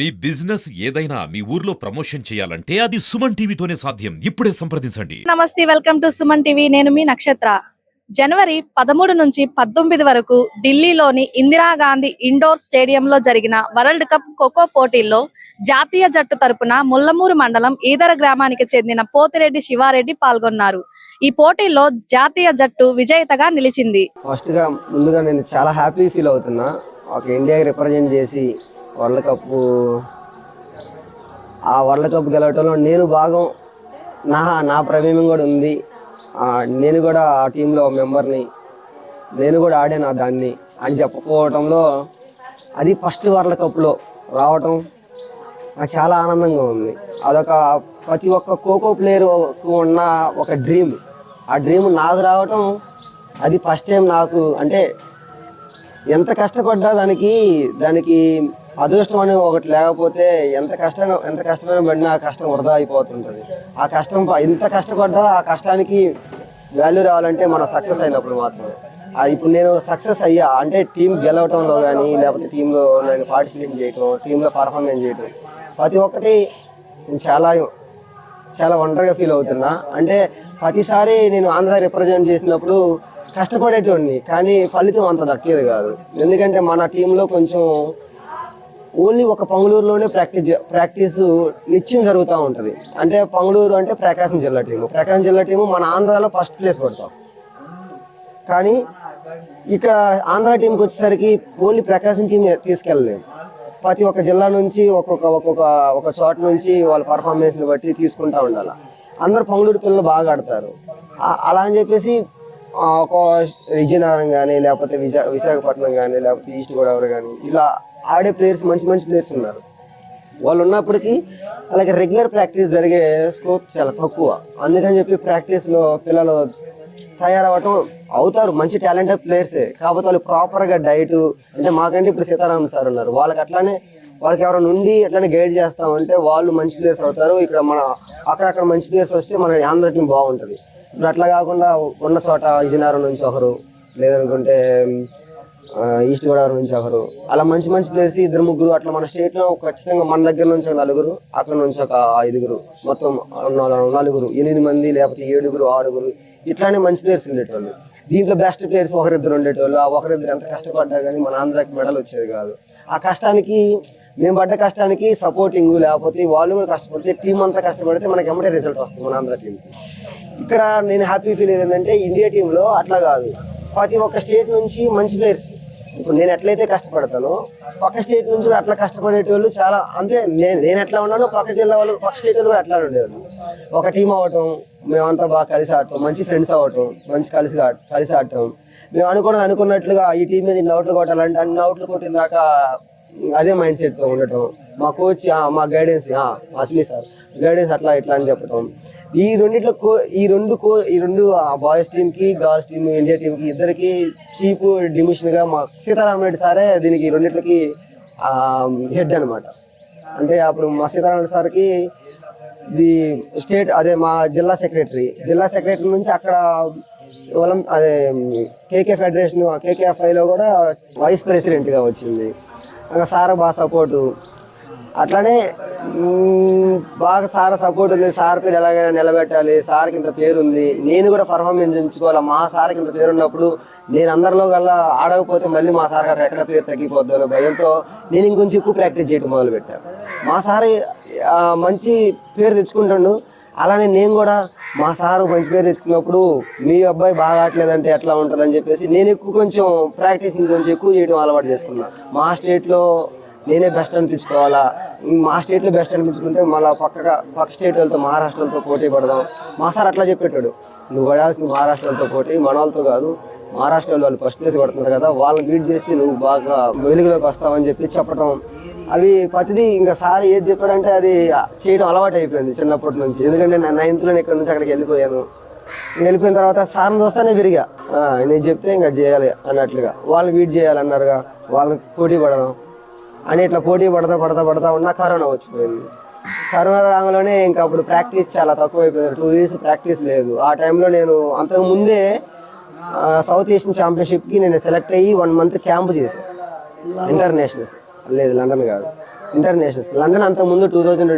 మీ business ఏదైనా మీ ఊర్లో promotion చేయాలంటే అది సుమన్ టీవీతోనే సాధ్యం. ఇప్పుడే సంప్రదించండి. నమస్తే వెల్కమ్ టు సుమన్ టీవీ. నేను మీ నక్షత్ర. జనవరి పదమూడు నుంచి పద్దొమ్మిది వరకు ఢిల్లీలోని ఇందిరాగాంధీ ఇండోర్ స్టేడియంలో జరిగిన వరల్డ్ కప్ ఖోఖో పోటీల్లో జాతీయ జట్టు తరపున ముల్లమూరు మండలం ఈదర గ్రామానికి చెందిన పోతిరెడ్డి శివారెడ్డి పాల్గొన్నారు. ఈ పోటీల్లో జాతీయ జట్టు విజేతగా నిలిచింది. ఫస్ట్గా ముందుగా నేను చాలా హ్యాపీ ఫీల్ అవుతున్నా. ఒక ఇండియాకి రిప్రజెంట్ చేసి వరల్డ్ కప్ ఆ వరల్డ్ కప్ గెలవటంలో నేను భాగం. నా నా ప్రమేయం కూడా ఉంది. నేను కూడా ఆ టీంలో మెంబర్ని నేను కూడా ఆడాను ఆ దాన్ని. అని చెప్పుకోవటంలో అది ఫస్ట్ వరల్డ్ కప్లో రావటం నాకు చాలా ఆనందంగా ఉంది. అదొక ప్రతి ఒక్క ఖోఖో ప్లేయర్ ఉన్న ఒక డ్రీమ్ ఆ డ్రీమ్ నాకు రావటం అది ఫస్ట్ టైం నాకు అంటే ఎంత కష్టపడ్డా దానికి దానికి అదృష్టం అనేది ఒకటి లేకపోతే ఎంత కష్టం ఎంత కష్టమైన పడినా ఆ కష్టం వృధా అయిపోతుంటుంది. ఆ కష్టం ఎంత కష్టపడ్డా ఆ కష్టానికి వాల్యూ రావాలంటే మనం సక్సెస్ అయినప్పుడు మాత్రమే. అది ఇప్పుడు నేను సక్సెస్ అయ్యా అంటే టీం గెలవటంలో కానీ లేకపోతే టీంలో నేను పార్టిసిపేషన్ చేయటం టీంలో పర్ఫార్మెన్స్ చేయటం ప్రతి ఒక్కటి నేను చాలా చాలా ఒంటరిగా ఫీల్ అవుతున్నా. అంటే ప్రతిసారి నేను ఆంధ్ర రిప్రజెంట్ చేసినప్పుడు కష్టపడేటోడిని కానీ ఫలితం అంత దక్కేది కాదు. ఎందుకంటే మన టీంలో కొంచెం ఓన్లీ ఒక పంగులూరులోనే ప్రాక్టీస్ ప్రాక్టీస్ నిత్యం జరుగుతూ ఉంటుంది. అంటే పంగులూరు అంటే ప్రకాశం జిల్లా టీము ప్రకాశం జిల్లా టీము మన ఆంధ్రాలో ఫస్ట్ ప్లేస్ పడతాం కానీ ఇక్కడ ఆంధ్ర టీంకి వచ్చేసరికి ఓన్లీ ప్రకాశం టీం తీసుకెళ్ళలేము ప్రతి ఒక్క జిల్లా నుంచి ఒక్కొక్క ఒక్కొక్క ఒక చోట నుంచి వాళ్ళ పర్ఫార్మెన్స్ని బట్టి తీసుకుంటా ఉండాలి. అందరు పంగులూరు పిల్లలు బాగా ఆడతారు. అలా అని చెప్పేసి ఒక విజయనగరం కానీ లేకపోతే విశా విశాఖపట్నం కానీ లేకపోతే ఈస్ట్ గోదావరి కానీ ఇలా ఆడే ప్లేయర్స్ మంచి మంచి ప్లేయర్స్ ఉన్నారు. వాళ్ళు ఉన్నప్పటికీ అలాగే రెగ్యులర్ ప్రాక్టీస్ జరిగే స్కోప్ చాలా తక్కువ. అందుకని చెప్పి ప్రాక్టీస్లో పిల్లలు తయారవటం అవుతారు. మంచి టాలెంటెడ్ ప్లేయర్సే. కాకపోతే వాళ్ళు ప్రాపర్గా డైట్ అంటే మాకంటే ఇప్పుడు సీతారామన్ సార్ ఉన్నారు. వాళ్ళకి అట్లానే వాళ్ళకి ఎవరైనా ఉండి అట్లానే గైడ్ చేస్తామంటే వాళ్ళు మంచి ప్లేస్ అవుతారు. ఇక్కడ మన అక్కడక్కడ మంచి ప్లేస్ వస్తే మన ఆంధ్ర టీం బాగుంటుంది. ఇప్పుడు అట్లా కాకుండా ఉన్న చోట విజయనగరం నుంచి ఒకరు లేదనుకుంటే ఈస్ట్ గోదావరి నుంచి ఒకరు అలా మంచి మంచి ప్లేస్ ఇద్దరు ముగ్గురు అట్లా మన స్టేట్లో ఖచ్చితంగా మన దగ్గర నుంచి ఒక నలుగురు అక్కడ నుంచి ఒక ఐదుగురు మొత్తం నలుగురు ఎనిమిది మంది లేకపోతే ఏడుగురు ఆరుగురు ఇట్లానే మంచి ప్లేస్ ఉండేటోళ్ళు. దీంట్లో బెస్ట్ ప్లేయర్స్ ఒకరిద్దరు ఉండేటోళ్ళు. ఆ ఒకరిద్దరు ఎంత కష్టపడ్డా కానీ మన ఆంధ్రాకి మెడల్ వచ్చేది కాదు. ఆ కష్టానికి మేము పడ్డ కష్టానికి సపోర్టింగ్ లేకపోతే వాళ్ళు కూడా కష్టపడితే టీం అంతా కష్టపడితే మనకి ఎమ్మటే రిజల్ట్ వస్తుంది మన ఆంధ్ర టీంకి ఇక్కడ నేను హ్యాపీ ఫీల్ ఏంటంటే ఇండియా టీంలో అట్లా కాదు. ప్రతి ఒక్క స్టేట్ నుంచి మంచి ప్లేయర్స్ ఇప్పుడు నేను ఎట్లయితే కష్టపడతానో పక్క స్టేట్ నుంచి కూడా అట్లా కష్టపడేటోళ్ళు చాలా అంతే నేను నేను ఎట్లా ఉన్నానో పక్క జిల్లా వాళ్ళు పక్క స్టేట్ వాళ్ళు కూడా అట్లా ఉండేవాళ్ళు. ఒక టీం అవ్వటం మేమంతా బాగా కలిసి ఆడటం మంచి ఫ్రెండ్స్ అవ్వటం మంచి కలిసి కలిసి ఆడటం. మేము అనుకున్నది అనుకున్నట్లుగా ఈ టీం మీద ఇన్ని అవుట్లు కొట్టాలంటే అన్ని అవుట్లు కొట్టిన దాకా అదే మైండ్ సెట్తో ఉండటం. మా కోచ్ మా గైడెన్స్ అసలీ సార్. గైడెన్స్ అట్లా ఇట్లా అని చెప్పటం. ఈ రెండిట్లో కో ఈ రెండు కో ఈ రెండు బాయ్స్ టీంకి గర్ల్స్ టీమ్ ఇండియా టీంకి ఇద్దరికి చీప్ డిమిషన్గా మా సీతారామరెడ్డి సారే దీనికి ఈ రెండిట్లకి హెడ్ అనమాట అంటే అప్పుడు మా సీతారామరెడ్డి సార్కి ది స్టేట్ అదే మా జిల్లా సెక్రటరీ జిల్లా సెక్రటరీ నుంచి అక్కడ ఒలం అదే కేకే ఫెడరేషన్ కేకేఎఫ్ఐ లో కూడా వైస్ ప్రెసిడెంట్గా వచ్చింది. సార్ బాగా సపోర్టు. అట్లానే బాగా సార్ సపోర్ట్ ఉంది. సార్ పేరు ఎలాగైనా నిలబెట్టాలి. సార్కి ఇంత పేరు ఉంది. నేను కూడా పర్ఫార్మెన్స్ ఎంచుకోవాలి. మా సార్కి ఇంత పేరు ఉన్నప్పుడు నేను అందరిలో కల్లా ఆడకపోతే మళ్ళీ మా సార్ గారు ఎక్కడ పేరు తగ్గిపోద్దు భయంతో నేను ఇంకొంచెం ఎక్కువ ప్రాక్టీస్ చేయడం మొదలు పెట్టాను మా సార్ మంచి పేరు తెచ్చుకుంటాడు. అలానే నేను కూడా మా సారు మంచి పేరు తెచ్చుకున్నప్పుడు మీ అబ్బాయి బాగా ఆడలేదంటే ఎట్లా ఉంటుంది అని చెప్పేసి నేను ఎక్కువ కొంచెం ప్రాక్టీస్ ఇంకొంచెం ఎక్కువ చేయడం అలవాటు చేసుకున్నా. మా స్టేట్లో నేనే బెస్ట్ అనిపించుకోవాలా? మా స్టేట్లో బెస్ట్ అనిపించుకుంటే మళ్ళీ పక్కగా పక్క స్టేట్ వాళ్ళతో మహారాష్ట్రలతో పోటీ పడదాం. మా సార్ అట్లా చెప్పేటాడు. నువ్వు పడాల్సిన మహారాష్ట్రలతో పోటీ మన వాళ్ళతో కాదు మహారాష్ట్రలో వాళ్ళు ఫస్ట్ ప్లేస్ పడుతున్నారు కదా వాళ్ళని బీట్ చేస్తే నువ్వు బాగా వెలుగులోకి వస్తావని చెప్పి చెప్పడం అవి ప్రతిదీ ఇంకా సార్ ఏది చెప్పాడంటే అది చేయడం అలవాటు అయిపోయింది చిన్నప్పటి నుంచి. ఎందుకంటే నేను నైన్త్లో ఇక్కడ నుంచి అక్కడికి వెళ్ళిపోయాను. వెళ్ళిపోయిన తర్వాత సార్ని చూస్తానే విరిగా. నేను చెప్తే ఇంకా చేయాలి అన్నట్లుగా. వాళ్ళు వీట్ చేయాలన్నారుగా. వాళ్ళకి పోటీ పడదాం. అని ఇట్లా పోటీ పడతా పడతా పడతా ఉన్నా కరోనా వచ్చిపోయింది. కరోనా రాగానే ఇంకా అప్పుడు ప్రాక్టీస్ చాలా తక్కువ అయిపోయింది టూ ఇయర్స్ ప్రాక్టీస్ లేదు. ఆ టైంలో నేను అంతకు ముందే సౌత్ ఏషియన్ ఛాంపియన్షిప్కి నేను సెలెక్ట్ అయ్యి వన్ మంత్ క్యాంప్ చేశాను ఇంటర్నేషనల్స్. లేదు లండన్ కాదు. ఇంటర్నేషనల్స్ లండన్ అంత ముందు టూ థౌజండ్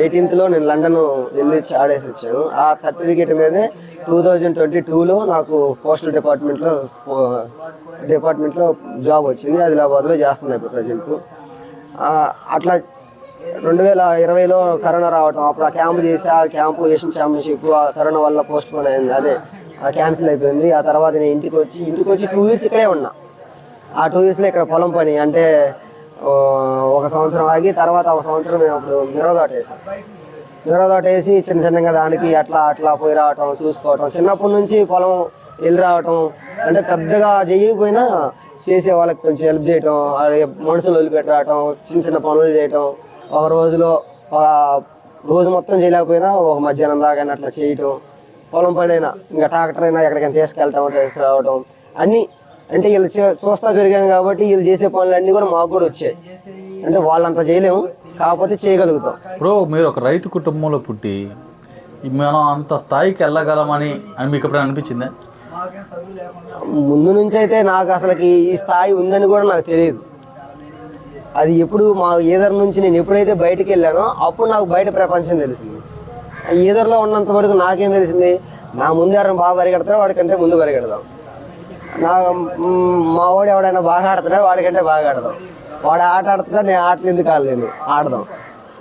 ఎయిటీన్త్లో నేను లండన్ వెళ్ళి ఆడేసి వచ్చాను. ఆ సర్టిఫికేట్ మీదే టూ థౌజండ్ ట్వంటీ టూలో నాకు పోస్టల్ డిపార్ట్మెంట్లో డిపార్ట్మెంట్లో జాబ్ వచ్చింది. ఆదిలాబాద్లో చేస్తున్నాయి ప్రజెంట్. అట్లా రెండు వేల ఇరవైలో కరోనా రావటం అప్పుడు ఆ క్యాంప్ చేసి ఆ క్యాంపు ఏషియన్ ఛాంపియన్షిప్ ఆ కరోనా వల్ల పోస్ట్ పోన్ అయింది. అదే క్యాన్సిల్ అయిపోయింది. ఆ తర్వాత నేను ఇంటికి వచ్చి ఇంటికి వచ్చి టూ ఇయర్స్ ఇక్కడే ఉన్నా. ఆ టూ ఇయర్స్లో ఇక్కడ పొలం పని అంటే ఒక సంవత్సరం ఆగి తర్వాత ఒక సంవత్సరం మేము అప్పుడు మిరవదాట వేసాం. మిరవదాట వేసి చిన్న చిన్నగా దానికి అట్లా అట్లా పోయి రావటం చూసుకోవటం. చిన్నప్పటి నుంచి పొలం వెళ్ళి రావటం అంటే పెద్దగా చేయకపోయినా చేసే వాళ్ళకి కొంచెం హెల్ప్ చేయటం అలాగే మనుషులు వదిలిపెట్టి రావటం చిన్న చిన్న పనులు చేయటం. ఒక రోజులో రోజు మొత్తం చేయలేకపోయినా ఒక మధ్యాహ్నం దాకా అట్లా చేయటం. పొలం పడైనా ఇంకా ట్రాక్టర్ అయినా ఎక్కడికైనా తీసుకెళ్ళటం తీసుకురావటం. అన్నీ అంటే వీళ్ళు చూస్తా పెరిగాను కాబట్టి వీళ్ళు చేసే పనులన్నీ కూడా మాకు కూడా వచ్చాయి. అంటే వాళ్ళంత చేయలేము కాకపోతే చేయగలుగుతాం. బ్రో మీరు ఒక రైతు కుటుంబంలో పుట్టి మనం అంత స్థాయికి వెళ్ళగలమని అని మీకు ఎప్పుడైనా అనిపించిందా? ముందు నుంచి అయితే నాకు అసలుకి ఈ స్థాయి ఉందని కూడా నాకు తెలియదు. అది ఎప్పుడు మా ఈదర్ నుంచి నేను ఎప్పుడైతే బయటికి వెళ్ళానో అప్పుడు నాకు బయట ప్రపంచం తెలిసింది. ఈదర్లో ఉన్నంత వరకు నాకేం తెలిసింది? నా ముందు ఎవరైనా బాగా పరిగెడతారో వాడికంటే ముందు పరిగెడదాం నా మా వాడు ఎవడైనా బాగా ఆడుతున్నాడు? వాడికంటే బాగా ఆడదాం. వాడు ఆట ఆడుతున్నా నేను ఆటలు ఎందుకు ఆడలేను? ఆడదాం.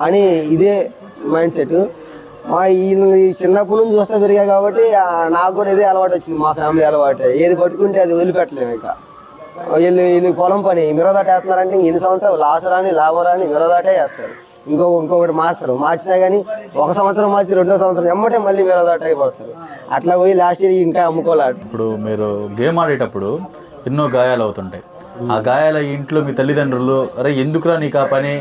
అని ఇదే మైండ్ సెట్. మా ఈ ఈ చిన్నప్పటి నుంచి చూస్తే పెరిగా కాబట్టి నాకు కూడా ఇదే అలవాటు వచ్చింది. మా ఫ్యామిలీ అలవాటు. ఏది పట్టుకుంటే అది వదిలిపెట్టలేము ఇక. వీళ్ళు వీళ్ళు పొలం పని మిరదాట వేస్తున్నారంటే ఇన్ని సంవత్సరాలు? లాస్ రాని లాభం రాని మిరదాటే వేస్తారు ఇంకో ఇంకొకటి మార్చరు. మార్చినా కానీ ఒక సంవత్సరం మార్చి రెండో సంవత్సరం ఎమ్మటే మళ్ళీ మిరదాట అయిపోతారు. అట్లా పోయి లాస్ట్ ఇయర్ ఇంకా అమ్ముకోలేడు ఇప్పుడు మీరు గేమ్ ఆడేటప్పుడు ఎన్నో గాయాలు అవుతుంటాయి. ఆ గాయాల ఇంట్లో మీ తల్లిదండ్రులు అరే ఎందుకురా నీకు ఆ పని?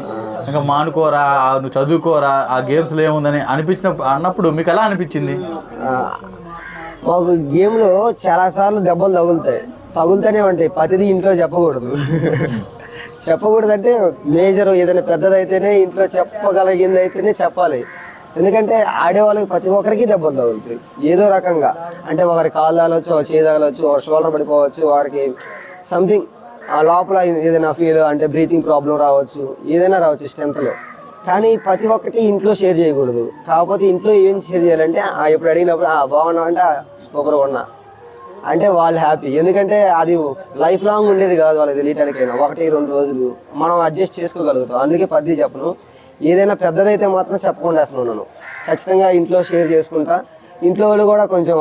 ఇంకా మానుకోరా ఆ నువ్వు చదువుకోరా ఆ గేమ్స్లో ఏముందని అనిపించిన అన్నప్పుడు మీకు ఎలా అనిపించింది? మాకు గేమ్లో చాలా సార్లు దెబ్బలు తగులుతాయి. తగులుతూనే ఉంటాయి. ప్రతిదీ ఇంట్లో చెప్పకూడదు. చెప్పకూడదు అంటే మేజర్ ఏదైనా పెద్దదైతేనే ఇంట్లో చెప్పగలిగింది అయితేనే చెప్పాలి. ఎందుకంటే ఆడేవాళ్ళకి ప్రతి ఒక్కరికి దెబ్బలు తగులుతాయి. ఏదో రకంగా. అంటే ఒకరి కాలు తగలవచ్చు ఒక చేయి తగలవచ్చు షోల్డర్ పడిపోవచ్చు వారికి సంథింగ్ ఆ లోపల ఏదైనా ఫీల్ అంటే బ్రీతింగ్ ప్రాబ్లం రావచ్చు ఏదైనా రావచ్చు స్ట్రెంత్లో కానీ ప్రతి ఒక్కటి ఇంట్లో షేర్ చేయకూడదు. కాకపోతే ఇంట్లో ఏం షేర్ చేయాలంటే ఆ ఎప్పుడు అడిగినప్పుడు "ఆ, బాగున్నావు అంటే ఒకరు ఉన్నా. అంటే వాళ్ళు హ్యాపీ ఎందుకంటే అది లైఫ్ లాంగ్ ఉండేది కాదు వాళ్ళకి తెలియటానికైనా. ఒకటి రెండు రోజులు మనం అడ్జస్ట్ చేసుకోగలుగుతాం. అందుకే పద్ధతి చెప్పను. ఏదైనా పెద్దదైతే మాత్రం చెప్పకుండా అసలు ఉన్నాను ఖచ్చితంగా ఇంట్లో షేర్ చేసుకుంటా. ఇంట్లో వాళ్ళు కూడా కొంచెం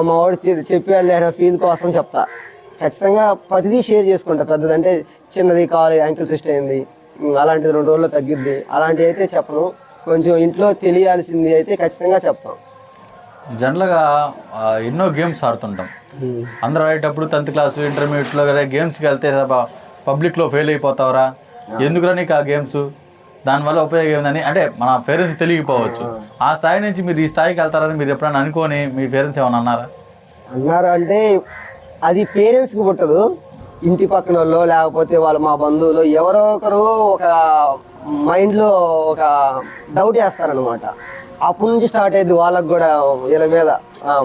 మా వాడు చె- చెప్పాడు ఫీల్ కోసం చెప్తా. ఖచ్చితంగా ప్రతిదీ షేర్ చేసుకుంటా. పెద్దదంటే చిన్నది కాలు యాంకిల్ ట్విస్ట్ అయింది అలాంటిది రెండు రోజుల్లో తగ్గిద్ది. అలాంటివి అయితే చెప్పను. కొంచెం ఇంట్లో తెలియాల్సింది అయితే ఖచ్చితంగా చెప్తాం. జనరల్గా ఎన్నో గేమ్స్ ఆడుతుంటాం. అందరూ ఆడేటప్పుడు టెన్త్ క్లాస్ ఇంటర్మీడియట్లో కదా గేమ్స్కి వెళ్తే పబ్లిక్లో ఫెయిల్ అయిపోతావరా? ఎందుకురా నీకు ఆ గేమ్స్? దానివల్ల ఉపయోగం ఏందని అంటే మన పేరెంట్స్ తెలియకపోవచ్చు. ఆ. స్థాయి నుంచి మీరు ఈ స్థాయికి వెళ్తారని మీరు ఎప్పుడైనా అనుకోని మీ పేరెంట్స్ ఏమైనా అన్నారా? అన్నారు అంటే అది పేరెంట్స్కి పుట్టదు. ఇంటి పక్కన లేకపోతే వాళ్ళ మా బంధువులు ఎవరో ఒకరు ఒక మైండ్లో ఒక డౌట్ వేస్తారనమాట అప్పటి నుంచి స్టార్ట్ అయ్యింది వాళ్ళకి కూడా వీళ్ళ మీద.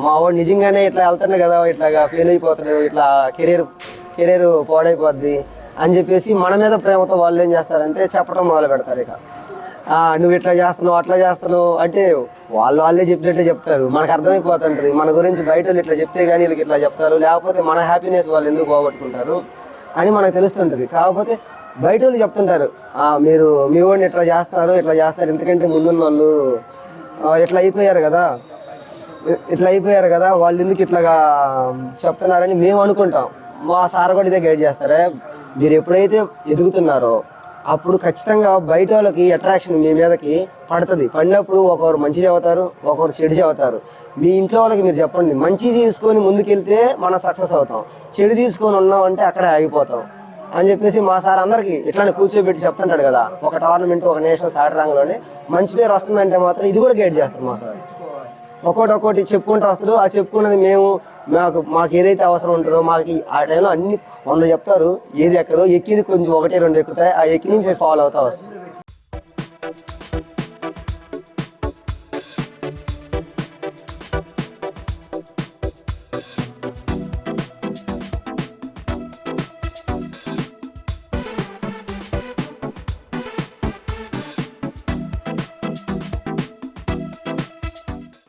మా వాడు నిజంగానే ఇట్లా వెళ్తాడు కదా ఇట్లాగా ఫెయిల్ అయిపోతాడు ఇట్లా కెరీర్ కెరీర్ పాడైపోద్ది అని చెప్పేసి మన మీద ప్రేమతో వాళ్ళు ఏం చేస్తారంటే చెప్పడం మొదలు పెడతారు ఇక. నువ్వు ఇట్లా చేస్తున్నావు అట్లా చేస్తున్నావు అంటే వాళ్ళు వాళ్ళే చెప్పినట్టే చెప్తారు. మనకు అర్థమైపోతుంటుంది. మన గురించి బయట వాళ్ళు ఇట్లా చెప్తే కానీ వీళ్ళకి ఇట్లా చెప్తారు. లేకపోతే మన హ్యాపీనెస్ వాళ్ళు ఎందుకు పోగొట్టుకుంటారు అని మనకు తెలుస్తుంటది. కాకపోతే బయట వాళ్ళు చెప్తుంటారు మీరు మీ వాడిని ఇట్లా చేస్తారు ఇట్లా చేస్తారు ఎందుకంటే ముందున్న వాళ్ళు ఇట్లా అయిపోయారు కదా ఇట్లా అయిపోయారు కదా వాళ్ళు ఎందుకు ఇట్లాగా చెప్తున్నారని మేము అనుకుంటాం. మా సార్ కూడా ఇదే గైడ్ చేస్తారే మీరు ఎప్పుడైతే ఎదుగుతున్నారో అప్పుడు ఖచ్చితంగా బయట వాళ్ళకి అట్రాక్షన్ మీ మీదకి పడుతుంది. పడినప్పుడు ఒకరు మంచి చదువుతారు ఒకరు చెడు చదువుతారు. మీ ఇంట్లో వాళ్ళకి మీరు చెప్పండి మంచి తీసుకొని ముందుకెళ్తే మనం సక్సెస్ అవుతాం. చెడు తీసుకొని ఉన్నాం అంటే అక్కడే ఆగిపోతాం. అని చెప్పేసి మా సార్ అందరికి ఇట్లానే కూర్చోబెట్టి చెప్తుంటాడు కదా. ఒక టోర్నమెంట్ ఒక నేషనల్ ఆడరంగంలోనే మంచి పేరు వస్తుందంటే మాత్రం ఇది కూడా గైడ్ చేస్తాం మా సార్. ఒక్కోటి ఒక్కోటి చెప్పుకుంటూ వస్తారు. ఆ చెప్పుకున్నది మేము మాకు మాకు ఏదైతే అవసరం ఉంటుందో మాకు ఆ టైంలో అన్ని వంద చెప్తారు. ఏది ఎక్కదో ఎక్కిది కొంచెం ఒకటి రెండు ఎక్కుతాయి. ఆ ఎక్కి మేము ఫాలో అవుతా వస్తాం.